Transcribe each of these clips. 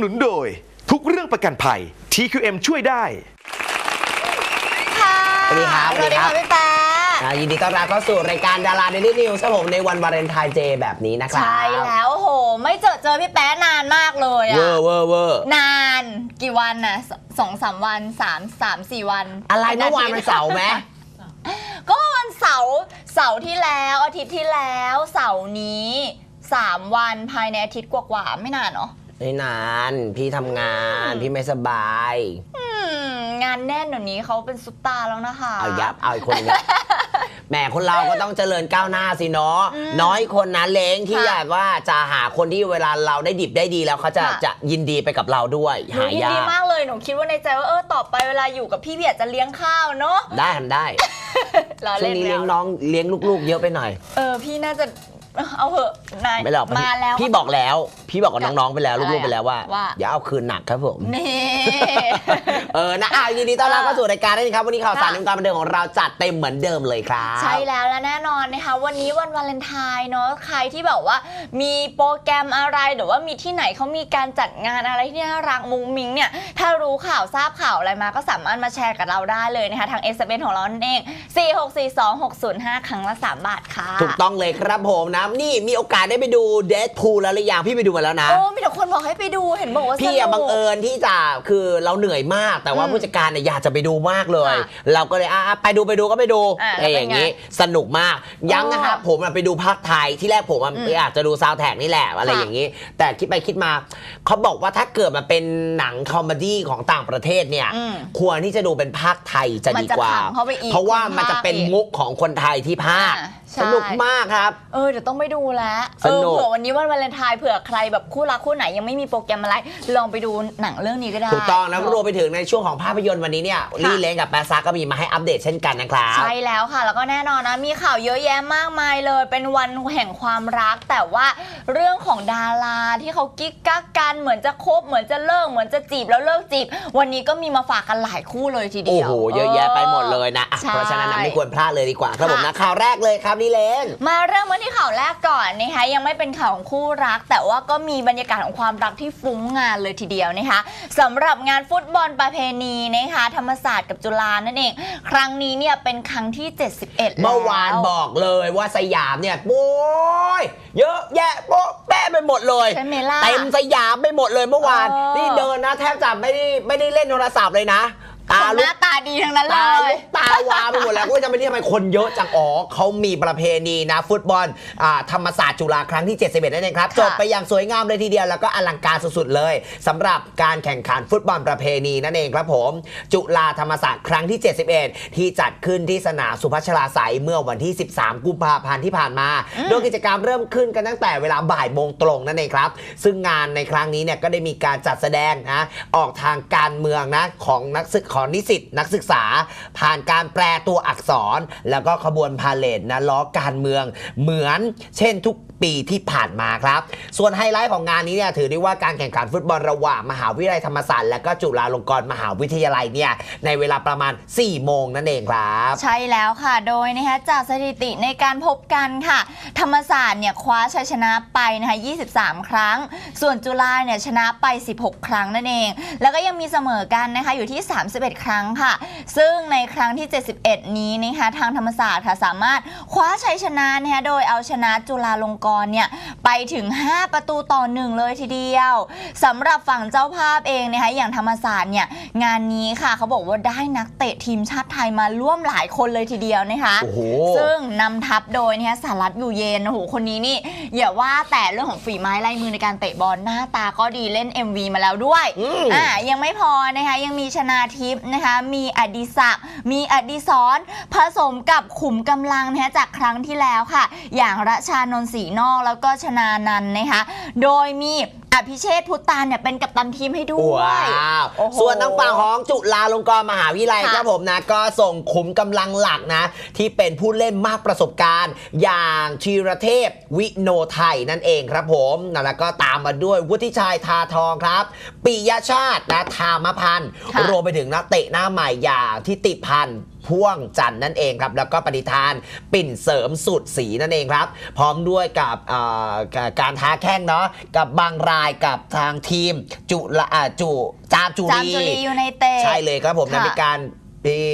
สนับสนุนโดย ทุกเรื่องประกันภัย TQM ช่วยได้ ค่ะสวัสดีครับสวัสดีค่ะสวัสดีพี่แป๊ะ อ่ายินดีต้อนรับเข้าสู่รายการดาราเดลี่นิวส์ครับผมในวันวาเลนไทน์เจแบบนี้นะครับใช่แล้วโอ้โห ไม่เจอเจอพี่แป๊ะนานมากเลยเวออะร์เวอร์เวอร์นานกี่วันน่ะสสองสามวันสามสามสี่วันอะไรเมื่อวานมันเสาร์ไหม ก็วันเสาร์เสาร์ที่แล้วอาทิตย์ที่แล้วเสาร์นี้สามวันภายในอาทิตย์กว่าๆไม่นานเนาะ ไม่นาน พี่ทำงาน พี่ไม่สบาย อืมงานแน่นเดี๋ยวนี้เขาเป็นซุปตาร์แล้วนะคะ เอายับเอาอีกคนนึง แหมคนเราก็ต้องเจริญก้าวหน้าสิเนาะอืมน้อยคนนะเล้งที่ค่ะอยากว่าจะหาคนที่เวลาเราได้ดิบได้ดีแล้วเขาจะค่ะ จะดีดีไปกับเราด้วย หนูหายินยาดีกมากเลยหนูคิดว่าในใจว่าเออต่อไปเวลาอยู่กับพี่เบียดจะเลี้ยงข้าวเนาะได้ทำได้ ล้อช่วเล่งนนี้เลี้ยงแล้วน้องเลี้ยงลูกๆ เยอะไปหน่อย เออพี่น่าจะ เอาเหอะนายไม่หรอกมาแล้ว พี่บอกแล้ว พี่บอกกับน้องๆไปแล้วอะไรลูกๆไปแล้วว่าว่าอย่าเอาคืนหนักครับผมนี่เออนะอะยินดีต้อนรับเข้าสู่รายการด้วยนะครับวันนี้ข่าวสารค่ะในวงการบันเทิงของเราจัดเต็มเหมือนเดิมเลยครับ ใช่แล้วและแน่นอนนะคะวันนี้วันวาเลนไทน์เนาะใครที่แบบว่า มีโปรแกรมอะไรหรือว่ามีที่ไหนเขามีการจัดงานอะไรที่น่ารักมุ้งมิ้งเนี่ยถ้ารู้ข่าวทราบข่าวอะไรมาก็สามารถมาแชร์กับเราได้เลยนะคะทาง s อ s ของเรานั่นเอง 4642605 ครั้งละ 3 บาทค่ะ ถูกต้องเลยครับผมนะนี่มีโอกาสได้ไปดูเด p พูแล้วหรือยังพี่ไปดูมาแล้วนะ โอ้มีแต่คนบอกให้ไปดูเห็นบอกว่าสพี่นุอะกบังเอิญที่จะคือเราเหนื่อยมาก แต่ว่าอืมผู้จัดการเนี่ยอยากจะไปดูมากเลย ค่ะเราก็เลยอะอะไปดูไปดูก็ไปดูอะอะไรอย่างนี้สนุกมากย้ำนะครับอ๋อผมอะไปดูภาคไทยที่แรกผมอะอืมอยากจะดูซาวแท็กนี่แหละอะไรค่ะ อย่างนี้ แต่คิดไปคิดมาเขาบอกว่าถ้าเกิดมาเป็นหนังคอมเมดี้ของต่างประเทศเนี่ย อืม ควรที่จะดูเป็นภาคไทยจะดีกว่า มันจะขำเข้าไปอีกเพราะว่าคนภาคมันจะเป็นมุกของคนไทยที่ภาคอ่า ใช่ สนุกมากครับ เออเดี๋ยวต้องไปดูแล้วสเออนุก เผื่อวันนี้วันวาเลนไทน์เผื่อใครแบบคู่รักคู่ไหนยังไม่มีโปรแกรมอะไร ลองไปดูหนังเรื่องนี้ก็ได้ ถูกต้องนะเะรวมไปถึงในช่วงของภาพยนตร์วันนี้เนี่ยลี่เล้งกับแปซาก็มีมาให้อัปเดตเช่นกันนะครับ ใช่แล้วค่ะ แล้วก็แน่นอนนะ มีข่าวเยอะแยะมากมายเลย เป็นวันแห่งความรัก แต่ว่าเรื่องของดาราที่เขากิ๊กกักกันเหมือนจะคบเหมือนจะเลิกเหมือนจะจีบแล้วเลิกจีบ วันนี้ก็มีมาฝากกันหลายคู่เลยทีเดีโอ้ยว โห เยอะแยะไปหมดเลยนะอะใช่เพราะฉะนั้นนะไม่ควรพลาดเลยดีกว่าครับผมค่ะนะข่าวแรกเลยครับลี่เล้งมาเริ่มกันที่ข่าวแรกก่อนนะคะยังไม่เป็นข่าวของคู่รัก แต่ว่าก็มีบรรยากาศของความรักที่ฟุ้งงานเลยทีเดียวนะคะสำหรับงานฟุตบอลประเพณีนะคะธรรมศาสตร์กับจุฬานั่นเองครั้งนี้เนี่ยเป็นครั้งที่ 71แล้วเมื่อวานบอกเลยว่าสยามเนี่ยโอ้ยเยอะแยะโป๊ะแปะไปหมดเลยใช่ไหมล่ะเต็มสยามไปหมดเลยเมื่อวานเออนี่เดินนะแทบจะไม่ได้ไม่ได้เล่นโทรศัพท์เลยนะตาคนหลุกน้าตาดีทั้งนั้นเลตายลุกตาวาว ไปหมดแล้วก็จะไม่ได้ทำไมคนเยอะจังอ๋อเขามีประเพณีนะฟุตบอลอ่าธรรมศาสตร์จุฬาครั้งที่ 71นั่นเองครับค่ะจบไปอย่างสวยงามเลยทีเดียวแล้วก็อลังการสุดๆเลยสำหรับการแข่งขันฟุตบอลประเพณีนั่นเองครับผม จุฬาธรรมศาสตร์ครั้งที่ 71 ที่จัดขึ้นที่สนามสุพัชราไสยเมื่อวันที่ 13 กุมภาพันธ์ที่ผ่านมา โดยกิจกรรมเริ่มขึ้นกันตั้งแต่เวลาบ่ายโมงตรงนั่นเองครับ ซึ่งงานในครั้งนี้เนี่ยก็ได้มีการจัดแสดงนะออกทางการเมืองนะของนักศึกของนิสิตนักศึกษา ผ่านการแปลตัวอักษรแล้วก็ขบวนพาเลทนะล้อการเมืองเหมือนเช่นทุกปีที่ผ่านมาครับ ส่วนไฮไลท์ของงานนี้เนี่ยถือได้ว่าการแข่งขันฟุตบอลระหว่างมหาวิทยาลัยธรรมศาสตร์และก็จุฬาลงกรณ์มหาวิทยาลัยเนี่ยในเวลาประมาณ 4 โมงนั่นเองครับ ใช่แล้วค่ะ โดยนะคะจากสถิติในการพบกันค่ะ ธรรมศาสตร์เนี่ยคว้าชัยชนะไปนะคะ 23 ครั้ง ส่วนจุฬาเนี่ยชนะไป 16 ครั้งนั่นเอง แล้วก็ยังมีเสมอกันนะคะอยู่ที่ 31 ครั้งค่ะ ซึ่งในครั้งที่ 71นี้นะคะทางธรรมศาสตร์ค่ะสามารถคว้าชัยชนะนะคะโดยเอาชนะจุฬาลงกรณ์เนี่ยไปถึง 5 ประตูต่อหนึ่งเลยทีเดียวสำหรับฝั่งเจ้าภาพเองนะคะอย่างธรรมศาสตร์เนี่ยงานนี้ค่ะเขาบอกว่าได้นักเตะทีมชาติไทยมาร่วมหลายคนเลยทีเดียวนะคะโอ้โหซึ่งนำทัพโดยนะคะสารัตอยู่เย็นโอ้โหคนนี้นี่อย่าว่าแต่เรื่องของฝีไม้ลายมือในการเตะบอลหน้าตาก็ดีเล่น MV มาแล้วด้วยอืมอ่ายังไม่พอนะคะยังมีชนาทิพย์นะคะมีอดิศักดิ์มีอดิศรผสมกับขุมกำลังนะจากครั้งที่แล้วค่ะ อย่างรัชานนท์ศรีนอกแล้วก็ชนานันนะคะ โดยมี อภิเชษฐ์พุตานเนี่ยเป็นกัปตันทีมให้ด้วย ว้าวโอ้โหส่วนทางฝั่งของจุฬาลงกรณ์มหาวิทยาลัยค่ะครับผมนะ ก็ส่งขุมกำลังหลักนะ ที่เป็นผู้เล่นมากประสบการณ์ อย่างชีรเทพวิโนไทยนั่นเองครับผมนะแล้วก็ตามมาด้วยวุฒิชัยทาทองครับปิยชาตินะธามพันธ์ค่ะ รวมไปถึงนักเตะหน้าใหม่อย่างทิติพันธ์พ่วงจันทร์นั่นเองครับแล้วก็ปฏิทานปิ่นเสริมสุดสีนั่นเองครับ พร้อมด้วยกับเอ่อการท้าแข่งเนาะกับบางรายกับทางทีมจุละอ่าจุจามจุจามรีจุรียูไนเต็ด ใช่เลยครับผมนะค่ะมีการที่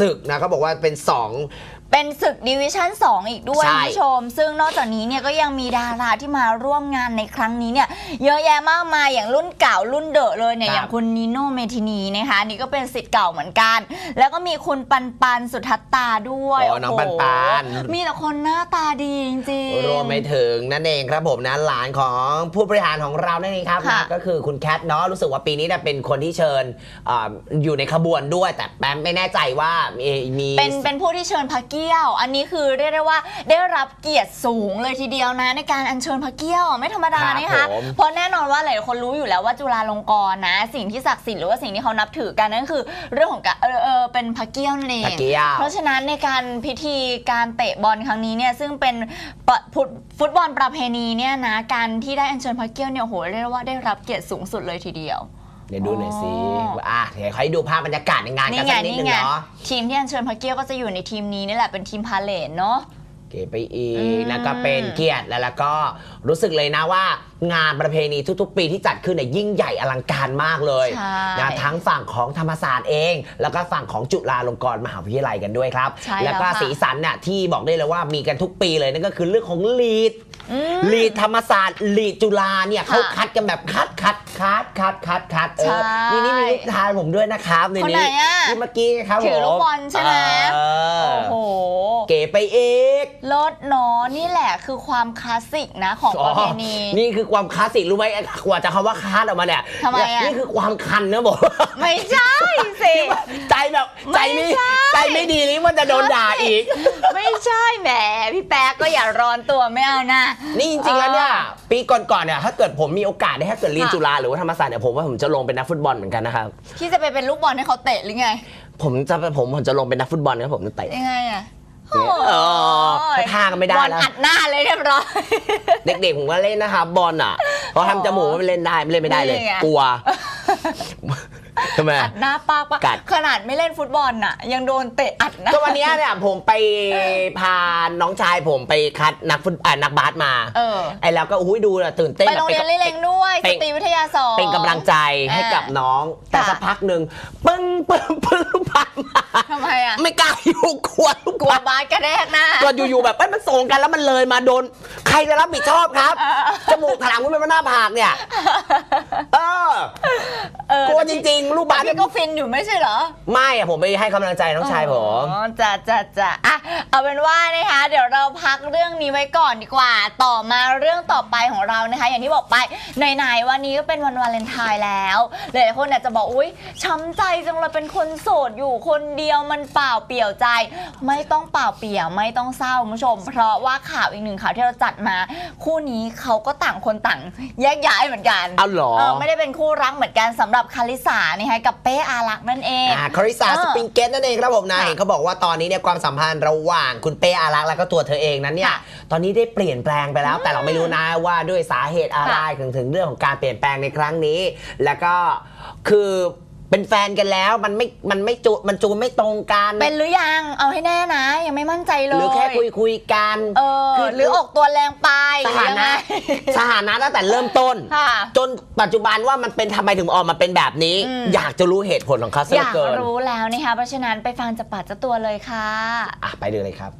ศึกนะเขาบอกว่าเป็น 2 เป็นศึกดิวิชั่น 2 อีกด้วยใช่คุณผู้ชม ซึ่งนอกจากนี้เนี่ยก็ยังมีดาราที่มาร่วมงานในครั้งนี้เนี่ยเยอะแยะมากมายอย่างรุ่นเก่ารุ่นเดอะเลยเนี่ยครับอย่างคุณนิโนเมทินีนะคะนี่ก็เป็นสิทธิ์เก่าเหมือนกัน แล้วก็มีคุณปันปันสุทัตตาด้วยอ๋อน้องโโหปันปัน มีแต่คนหน้าตาดีจริงๆ รวมไปถึงนั่นเองครับผมนะหลานของผู้บริหารของเรานั่นเองครับค่ะนะก็คือคุณแคทเนาะรู้สึกว่าปีนี้เนี่ยเป็นคนที่เชิญอาอยู่ในขบวนด้วย แต่แปมไม่แน่ใจว่ามีมีเป็นเป็นผู้ที่เชิญพระเกี้ยว อันนี้คือเรียกได้ว่าได้รับเกียรติสูงเลยทีเดียวนะ ในการอัญเชิญพระเกี้ยวอะไม่ธรรมดาครับนะคะผมเพราะแน่นอนว่าหลายคนรู้อยู่แล้วว่าจุฬาลงกรณ์นะ สิ่งที่ศักดิ์สิทธิ์หรือว่าสิ่งที่เขานับถือกันนั่นคือ เรื่องของการเออเออเป็นพระเกี้ยวนั่นเองพระเกี้ยวเพราะฉะนั้นในการพิธีการเตะบอลครั้งนี้เนี่ยซึ่งเป็นปะฟุตฟุตบอลประเพณีเนี่ยนะการที่ได้อัญเชิญพระเกี้ยวเนี่ยโอ้โหเรียกได้ว่าได้รับเกียรติสูงสุดเลยทีเดียว เดี๋ยวดูหน่อยสิอ๋ออะเดี๋ยวให้ดูภาพบรรยากาศในงานกันนี่ไงสักนิดนี่นึงไงเนาะทีมที่อัญเชิญพระเกี้ยวก็จะอยู่ในทีมนี้นี่แหละเป็นทีมพาเลนเนาะเก๋ไปอีอืกมแล้วก็เป็นเกียรติแล้วแล้วก็รู้สึกเลยนะว่างานประเพณีทุกๆ ปีที่จัดขึ้นเนี่ยยิ่งใหญ่อลังการมากเลยใช่นะทั้งฝั่งของธรรมศาสตร์เอง แล้วก็ฝั่งของจุฬาลงกรณ์มหาวิทยาลัยกันด้วยครับใช่แล้วก็แล้วค่ะสีสันเนี่ยที่บอกได้เลยว่ามีกันทุกปีเลยนั่นก็คือเรื่องของลีดอืม ลีดธรรมศาสตร์ลีดจุฬาเนี่ยเขาค่ะคัดกันแบบคัดคัดคัดคัดคัดคัดเออใช่นี่นี่มีลูกทานผมด้วยนะครับในคนไหนนี้อะที่เมื่อกี้ครับถือลูกผมบอลใช่ไหมเออโอ้โหเก๋ไปเอกรถเนาะนี่แหละคือความคลาสสิกนะของประเพณีนี่คือความคลาสสิกรู้ไหมกว่าจะคำว่าคลาสออกมาเนี่ยทำไมอะนี่คือความคันนะบอกไม่ใช่สิใจแบบใจไม่ไม่ใช่ใจไม่ดีนี่มันจะโดนด่าอีก ไม่ใช่แหมพี่แป๊กก็อย่าร้อนตัวไม่เอานะนี่จริงๆแล้วเนี่ยปีก่อนๆเนี่ยถ้าเกิดผมมีโอกาสได้ถ้าเกิดเรียนค่ะจุฬาหรือว่าธรรมศาสตร์เนี่ยผมว่าผมจะลงเป็นนักฟุตบอลเหมือนกันนะครับพี่จะไปเป็นลูกบอลให้เขาเตะหรือไง ผมจะผมผมจะลงเป็นนักฟุตบอลนะผมจะเตะยังไงอะเออถ้าทางก็ไม่ได้บอลแล้วอัดหน้าเลยเรียบร้อยเด็กๆผมก็เล่นนะครับบอลอะเพราะทำจมูกไม่เล่นได้ไม่เล่นไม่ได้เลยนี่ไงกลัว ทำไม อัดหน้าปากปะกัด ขนาดไม่เล่นฟุตบอลน่ะ ยังโดนเตะอัดหน้าก็วันเนี้ยเนี่ยผมไปพาน้องชายผมไปคัดนักฟุตอ่านักบาสมาเออ ไอ้แล้วก็อุ้ยดูน่ะตื่นเต้นไปโรงเรียนแบบเล่งๆด้วยสเป็นตรีวิทยาสอง เป็นกำลังใจให้กับน้อง แต่ค่ะสักพักหนึ่งปึ้งปึ้งปึ้งลูกบาสมาทำไมอะ ไม่กล้าอยู่กลัวลูกกลัวบาสบาสกระแทกหน้า ก็อยู่ๆแบบเอ้ยมันส่งกันแล้วมันเลยมาโดน ใครจะรับผิดชอบครับจมูกถลำขึ้นไปบนหน้าผากเนี่ย เออ เออกลัวจริงๆลูกบาสพี่ก็ฟินอยู่ไม่ใช่เหรอ ไม่อะผมไปให้กำลังใจน้องชายผมอ๋อจ้ะจ้ะจ้ะอะเอาเป็นว่านะคะเดี๋ยวเราพักเรื่องนี้ไว้ก่อนดีกว่า ต่อมาเรื่องต่อไปของเรานะคะ อย่างที่บอกไปไหนๆวันนี้ก็เป็นวันวาเลนไทน์แล้วหลายๆคนอาจจะบอกอุ้ยช้ำใจจังเลยเป็นคนโสดอยู่คนเดียวมันเปล่าเปลี่ยวใจ ไม่ต้องเปล่าเปลี่ยวไม่ต้องเศร้าคุณผู้ชม เพราะว่าข่าวอีกหนึ่งข่าวที่เราจัดมา คู่นี้เขาก็ต่างคนต่างแยกย้ายเหมือนกันเอาเหรอเออไม่ได้เป็นคู่รักเหมือนกันสำหรับคาริสานะคะกับเป้อารักษ์นั่นเองอ่าคาริสาเออสปริงเกตนั่นเองครับผมนะค่ะเห็นเขาบอกว่าตอนนี้เนี่ยความสัมพันธ์ระหว่างคุณเป้อารักษ์แล้วก็ตัวเธอเองนั้นเนี่ยค่ะตอนนี้ได้เปลี่ยนแปลงไปแล้ว แต่เราไม่รู้นะว่าด้วยสาเหตุอะไรค่ะถึงถึงเรื่องของการเปลี่ยนแปลงในครั้งนี้ แล้วก็คือ เป็นแฟนกันแล้วมันไม่มันไม่จูมันจูนไม่ตรงกันเป็นหรือยังเอาให้แน่นะ ยังไม่มั่นใจเลยหรือแค่คุยคุยๆกันเออคือหรือออกตัวแรงไปสถานะหรือยังไง สถานะตั้งแต่เริ่มต้น ค่ะ จนปัจจุบันว่ามันเป็นทำไมถึงออกมาเป็นแบบนี้ อืม อยากจะรู้เหตุผลของเขาซะอเหลืยาอกเกินรู้แล้วนะคะเพราะฉะนั้นไปฟังจากปากเจ้าตัวเลยค่ะ อะไปดูเลยครับ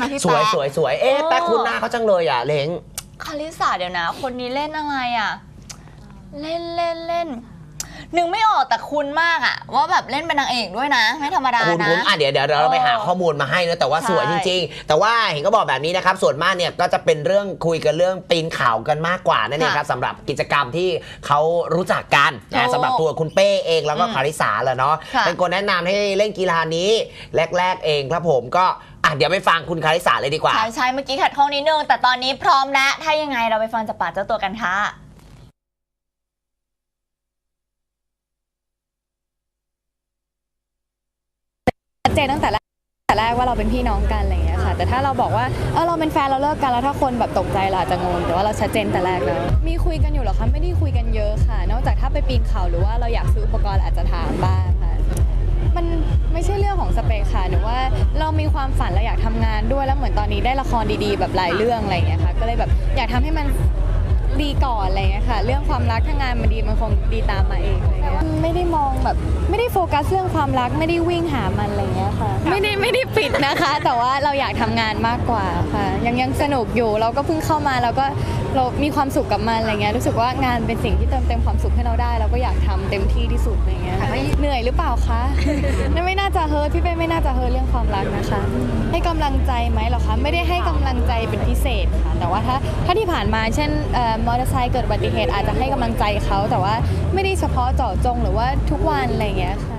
มากนะพี่สวยแป๊ะ สวยสวยเอ๊ะเออแป๊กคุณหน้าเขาจังเลยอะเล้ง คาริสาเดี๋ยวนะ คนนี้เล่นอะไรอะ เล่นเล่นเล่นนึกไม่ออกแต่คุณมากอะ ว่าแบบเล่นเป็นนางเอกด้วยนะ ไม่ธรรมดาคุณนะ คุณอะเดี๋ยวเดี๋ยวเราไปหาเออข้อมูลมาให้นะแต่ว่าใช่สวยจริง ๆ แต่ว่าเห็นก็บอกแบบนี้นะครับ ส่วนมากเนี่ยก็จะเป็นเรื่องคุยกันเรื่องปีนเขากันมากกว่านั่นเองครับสำหรับกิจกรรมที่เขารู้จักกันถูนะกสำหรับตัวคุณเป้เองแล้วก็อืมคาริสาแหละเนาะค่ะเป็นคนแนะนำให้เล่นกีฬานี้แรก ๆ เองครับผมก็ อะเดี๋ยวไปฟังคุณคาริสาเลยดีกว่า ใช่ใช่เมื่อกี้ขัดข้องนิดนึงแต่ตอนนี้พร้อมแล้ว ถ้ายังไงเราไปฟังจากปากเจ้าตัวกันค่ะ ชัดเจนตั้งแต่แรกแต่แรกว่าเราเป็นพี่น้องกันอะไรอย่างเงี้ยค่ะ แต่ถ้าเราบอกว่าเออเราเป็นแฟนเราเลิกกันแล้วถ้าคนแบบตกใจเราอาจจะงงแต่ว่าเราชัดเจนแต่แรกแล้วมีคุยกันอยู่เหรอคะไม่ได้คุยกันเยอะค่ะ นอกจากถ้าไปปีนเขาหรือว่าเราอยากซื้ออุปกรณ์อาจจะถามบ้างค่ะ มันไม่ใช่เรื่องของสเปคค่ะหนูว่าเรามีความฝันเราอยากทำงานด้วยแล้วเหมือนตอนนี้ได้ละครดีๆ แบบหลายเรื่องอะไรอย่างเงี้ยค่ะก็เลยแบบอยากทำให้มันดีก่อนอะไรอย่างเงี้ยค่ะ เรื่องความรักถ้างานมันดีมันคงดีตามมาเองอะไรเงี้ยไม่ได้มองแบบไม่ได้โฟกัสเรื่องความรักไม่ได้วิ่งหามันอะไรเงี้ยค่ะ ไม่ได้ไม่ได้ปิดนะคะ แต่ว่าเราอยากทำงานมากกว่าค่ะ ยังยังสนุกอยู่เราก็เพิ่งเข้ามาเราก็ เรามีความสุขกับมันอะไรเงี้ยรู้สึกว่างานเป็นสิ่งที่เติมเต็มความสุขให้เราได้เราก็อยากทำเต็มที่ที่สุดอะไรเงี้ยค่ะเหนื่อยหรือเปล่าคะ นั่นไม่น่าจะเฮิร์ตพี่เป้ไม่น่าจะเฮิร์ตเรื่องความรักนะคะ ให้กำลังใจไหมเหรอคะไม่ได้ให้กำลังใจเป็นพิเศษค่ะแต่ว่าถ้าถ้าที่ผ่านมาเช่นเอ่อมอเตอร์ไซค์เกิดอุบัติเหตุอาจจะให้กำลังใจเขาแต่ว่าไม่ได้เฉพาะเจาะจงหรือว่าทุกวันอะไรอย่างเงี้ยค่ะ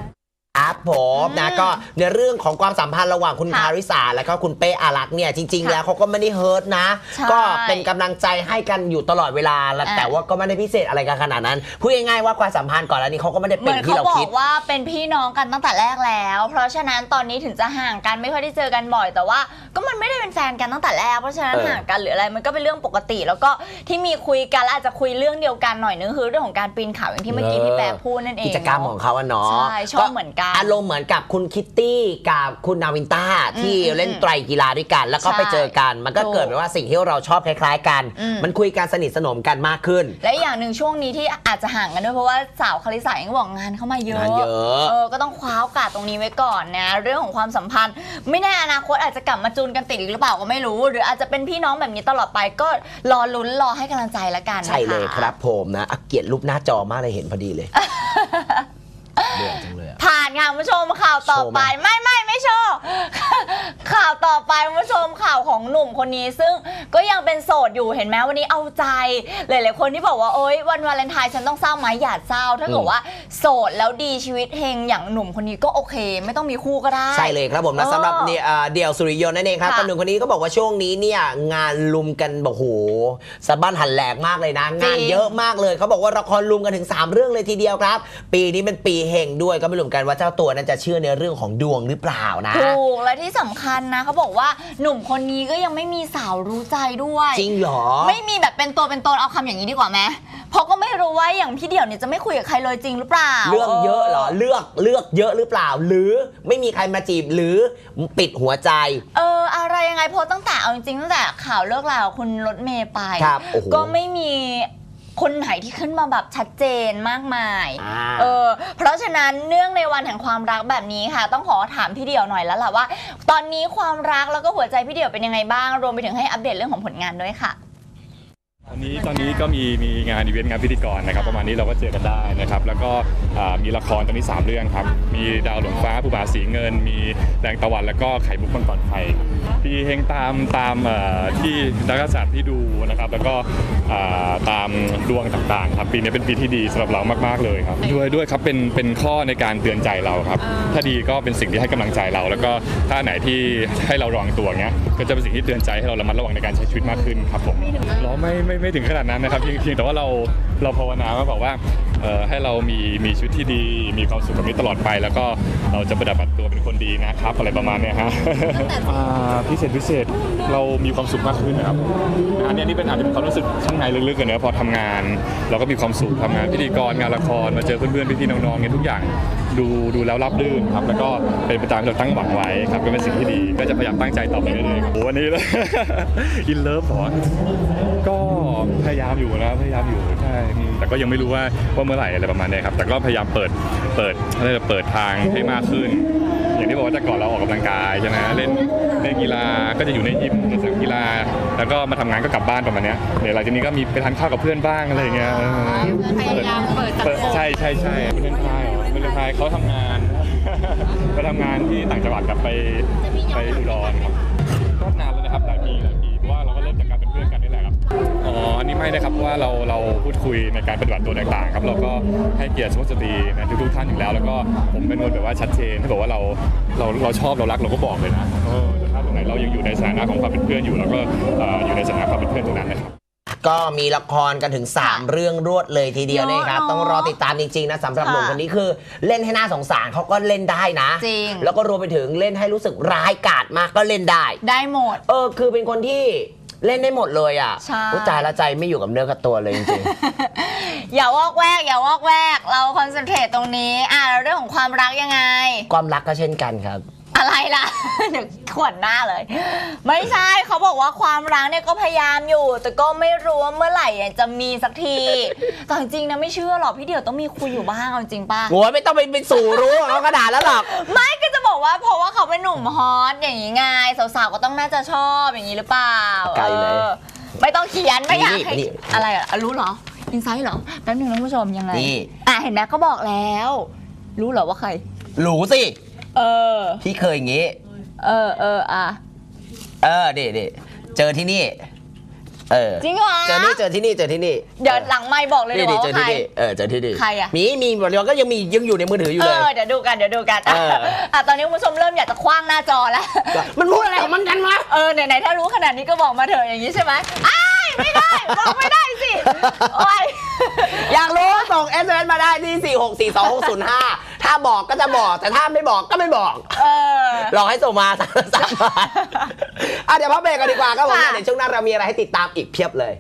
ครับผมนะก็ในเรื่องของความสัมพันธ์ระหว่างคุณค่ะคาริสาแล้วก็คุณเป้อารักษ์เนี่ยจริง ๆ ค่ะแล้วเขาก็ไม่ได้เฮิร์ตนะ ใช่ก็เป็นกำลังใจให้กันอยู่ตลอดเวลาแล้วอะ แต่ว่าก็ไม่ได้พิเศษอะไรกันขนาดนั้นพูดง่ายๆว่าความสัมพันธ์ก่อนแล้วนี้เขาก็ไม่ได้เหเป็นมือนที่เขาเราบอคิด กว่าเป็นพี่น้องกันตั้งแต่แรกแล้ว เพราะฉะนั้นตอนนี้ถึงจะห่างกันไม่ค่อยได้เจอกันบ่อยแต่ว่า ก็มันไม่ได้เป็นแฟนกันตั้งแต่แรกเพราะฉะนั้นเออ ห่างกันหรืออะไรมันก็เป็นเรื่องปกติ แล้วก็ที่มีคุยกันแล้วอาจจะคุยเรื่องเดียวกันหน่อยนึงคือเรื่องของการปีนเขาอย่างที่เมื่อกี้พี่แปรพูดนั่นเองกิจกรรมของเขาอะเนาะ ใช่ชอบเหมือนกันอารมณ์เหมือนกับคุณคิตตี้กับคุณนาวินต้าที่อืมเล่นไตรกีฬาด้วยกัน แล้วก็ใช่ไปเจอกัน มันก็ถูกเกิดเป็นว่าสิ่งที่เราชอบคล้าย ๆ กันอืมมันคุยกันสนิทสนมกันมากขึ้น และอีกอย่างหนึ่งช่วงนี้ที่อาจจะห่างกันด้วยเพราะว่าสาวคาริสาเองก็บอกงานเข้ามาเยอะงานเยอะเออก็ต้องคว้าโอกาสตรงนี้ไว้ก่อนนะเรื่องของความสัมพันธ์ ไม่แน่อนาคตอาจจะกลับมาจูนกันติดอีกหรือเปล่าก็ไม่รู้ หรืออาจจะเป็นพี่น้องแบบนี้ตลอดไปก็รอลุ้นรอให้กำลังใจละกันนะคะใช่เลยครับผมนะอะเกลียดรูปหน้าจอมากเลยเห็นพอดีเลย ผ่านค่ะคุณผู้ชมข่าวต่อไปโชว์ไหมไม่ไม่ไม่โชว์ ข่าวต่อไปคุณผู้ชมข่าวของหนุ่มคนนี้ ซึ่งก็ยังเป็นโสดอยู่เห็นไหมวันนี้เอาใจ หลาย ๆ คนที่บอกว่าโอ๊ยวันวาเลนไทน์ฉันต้องเศร้าไหมอย่าเศร้าถ้าเกิดว่าโสดแล้วดีชีวิตเฮงอย่างหนุ่มคนนี้ก็โอเค ไม่ต้องมีคู่ก็ได้ ใช่เลยครับผมนะเออสำหรับเนี่ยอ่าเดี่ยวสุริยนต์นั่นเองครับค่ะคนหนึ่งคนนี้ก็บอกว่าช่วงนี้เนี่ยงานลุมกันโอ้โหสะบั้นหันแหลกมากเลยนะ งานเยอะมากเลยเขาบอกว่าละครลุมกันถึง 3 เรื่องเลยทีเดียวครับ ปีนี้เป็นปีเฮงด้วยก็ไม่รู้เหมือนกันว่าเจ้าตัวนั้นจะเชื่อในเรื่องของดวงหรือเปล่านะ ถูกและที่สำคัญนะเขาบอกว่าหนุ่มคนนี้ก็ยังไม่มีสาวรู้ใจด้วย จริงเหรอ ไม่มีแบบเป็นตัวเป็นตนเอาคำอย่างนี้ดีกว่าไหมเพราะก็ไม่รู้ว่าอย่างพี่เดี่ยวเนี่ยจะไม่คุยกับใครเลยจริงหรือเปล่า เรื่องเยอะเหรอเลือกเลือกเยอะหรือเปล่า หรือไม่มีใครมาจีบหรือปิดหัวใจ เอออะไรยังไงเพราะตั้งแต่เอาจริงๆตั้งแต่ข่าวเลิกลากับคุณรถเมย์ไป ครับโอ้โห ก็ไม่มี คนไหนที่ขึ้นมาแบบชัดเจนมากมายอ่า เออเพราะฉะนั้นเนื่องในวันแห่งความรักแบบนี้ค่ะ ต้องขอถามพี่เดี่ยวหน่อยแล้วล่ะว่า ตอนนี้ความรักแล้วก็หัวใจพี่เดี่ยวเป็นยังไงบ้าง รวมไปถึงให้อัปเดตเรื่องของผลงานด้วยค่ะ ตอนนี้ตอนนี้ก็มีมีงานอีเวนต์งานพิธีกรนะครับประมาณนี้เราก็เจอกันได้นะครับแล้วก็อ่ามีละครตอนนี้ 3 เรื่องครับ มีดาวหลวงฟ้าผู้บาสีเงิน มีแดงตะวันแล้วก็ไข่มุกมังกรไฟ พี่เฮงตามตามเอ่อที่ดาราศาสตร์ที่ดูนะครับ แล้วก็อ่าตามดวงต่างๆครับปีนี้เป็นปีที่ดีสำหรับเรามากๆเลยครับด้วยด้วยครับเป็นเป็นข้อในการเตือนใจเราครับ ถ้าดีก็เป็นสิ่งที่ให้กำลังใจเรา แล้วก็ถ้าอันไหนที่ให้เราระวังตัวเงี้ยก็จะเป็นสิ่งที่เตือนใจให้เราระมัดระวังในการใช้ชีวิตมากขึ้นครับผมเราไม่ไม่ไม่ถึงขนาดนั้นนะครับเพียงเพียงแต่ว่าเราเราภาวนาว่าบอกว่าเอ่อ ให้เรามีมีชีวิตที่ดี มีความสุขแบบนี้ตลอดไป แล้วก็เราจะปฏิบัติตัวเป็นคนดีนะครับ อะไรประมาณเนี้ยฮะอ่าพิเศษพิเศษเรามีความสุขมากขึ้นนะครับอันนี้อันนี้เป็นอาจจะเป็นความรู้สึกข้างในลึกๆกันเนอะพอทำงาน เราก็มีความสุขทำงานพิธีกรงานละครมาเจอเพื่อนๆพี่ๆน้องๆเนี่ยทุกอย่างดูดูแล้วรับรื่นครับแล้วก็เป็นไปตามที่เราตั้งหวังไว้ครับก็เป็นสิ่งที่ดี ก็จะพยายามตั้งใจต่อไปเรื่อยๆครับโอ้วันนี้เลยอินเลิฟหรอก็ พยายามอยู่นะพยายามอยู่ใช่อืมแต่ก็ยังไม่รู้ว่าว่าเมื่อไหร่อะไรประมาณเนี้ยครับแต่ก็พยายามเปิดเปิดอะไรนะเปิดทางให้มากขึ้น อย่างที่บอกว่าแต่ก่อนเราออกกำลังกายใช่ไหมเล่นเล่นกีฬาก็จะอยู่ในยิมในสนามกีฬา แล้วก็มาทำงานก็กลับบ้านประมาณเนี้ยเดี๋ยวหลังจากนี้ก็มีไปทานข้าวกับเพื่อนบ้างอะไรอย่างเงี้ยเออพยายามเปิดสังคม ใช่ใช่ใช่เป็นเพื่อนไทยเป็นเพื่อนไทยเขาทำงาน ไปทำงานที่ต่างจังหวัดกับไปไปอุดรครับ ก็นานแล้วนะครับหลายปีหลายปีเพราะว่าเราก็เริ่มจากการเป็นเพื่อนกันนี่แหละครับอ๋ออันนี้ไม่นะครับเพราะว่าเราเราพูดคุยในการปฏิบัติตัวต่างๆครับเราก็ให้เกียรติสุภาพสตรีนะทุกๆท่านอยู่แล้ว แล้วก็ผมเป็นคนแบบว่าชัดเจนถ้าบอกว่าเราเราเราชอบเรารักเราก็บอกเลยนะเออแต่ถ้าตรงไหนเรายังอยู่ในสถานะของความเป็นเพื่อนอยู่เราก็เอ่ออยู่ในสถานะความเป็นเพื่อนตรงนั้นนะครับ ก็มีละครกันถึง 3 เรื่องรวดเลยทีเดียวเนอะนะครับเนอะต้องรอติดตามจริงๆนะสำหรับค่ะหนุ่มคนนี้คือ เล่นให้น่าสงสารเขาก็เล่นได้นะ จริง แล้วก็รวมไปถึงเล่นให้รู้สึกร้ายกาจมากก็เล่นได้ ได้หมด เออคือเป็นคนที่เล่นได้หมดเลยอะใช่ผู้ตายละใจไม่อยู่กับเนื้อกับตัวเลยจริงอย่าวอกแวกอย่าวอกแวก เราคอนเซนเทรตตรงนี้ อ่าเรื่องของความรักยังไงๆความรักก็เช่นกันครับ อะไรล่ะ เดี๋ยวขวนหน้าเลย ไม่ใช่เขาบอกว่าความรักเนี่ยก็พยายามอยู่ แต่ก็ไม่รู้ว่าเมื่อไหร่จะมีสักทีแต่จริงๆนะไม่เชื่อหรอกพี่เดี่ยวต้องมีคุยอยู่บ้างเอาจริงป่ะโอ้ยไม่ต้องไปเป็นสู่รู้เขากระดาษแล้วหรอก ไม่ก็จะบอกว่าเพราะว่าเขาเป็นหนุ่มฮอตอย่างนี้ไงสาวๆก็ต้องน่าจะชอบอย่างนี้หรือเปล่าไกลเลยออไม่ต้องเขียนไม่อยากให้นี่อะไรอะอะรู้เหรออินไซต์เหรอแป๊บนึงนะคุณผู้ชมยังไงนี่อะเห็นไหมก็บอกแล้ว รู้เหรอว่าใคร รู้สิ เออ พี่เคยอย่างงี้ เออเอออะ เออเด็ดเจอที่นี่ เออ จริงเหรอเจอนี่เจอที่นี่เจอที่นี่เดี๋ยวหลังไม่บอกเลยนี่ดีดิกว่าเจอว่าใคที่รนี่เออเจอที่นี่ใครอะ มีมีบริวารก็ยังมียังอยู่ในมือถืออยู่เอเลย อเดี๋ยวดูกันเดี๋ยวดูกันเออ อะตอนนี้คุณผู้ชมเริ่มอยากจะคว้างหน้าจอแล้ว มันพูดอะไรของมันกันวะ เออไหนๆถ้ารู้ขนาดนี้ก็บอกมาเถอะอย่างนี้ใช่ไหมอ้ายไม่ได้บอกไม่ได้สิ โอ้ยอยากรู้ส่ง SMS มาได้ที่ 4642605 ถ้าบอกก็จะบอกแต่ถ้าไม่บอกก็ไม่บอก เออรอให้ส่งมาสามบาทอะเดี๋ยวพักเบรกกันดีกว่าครับผมค่ะ เดี๋ยวช่วงหน้าเรามีอะไรให้ติดตามอีกเพียบเลย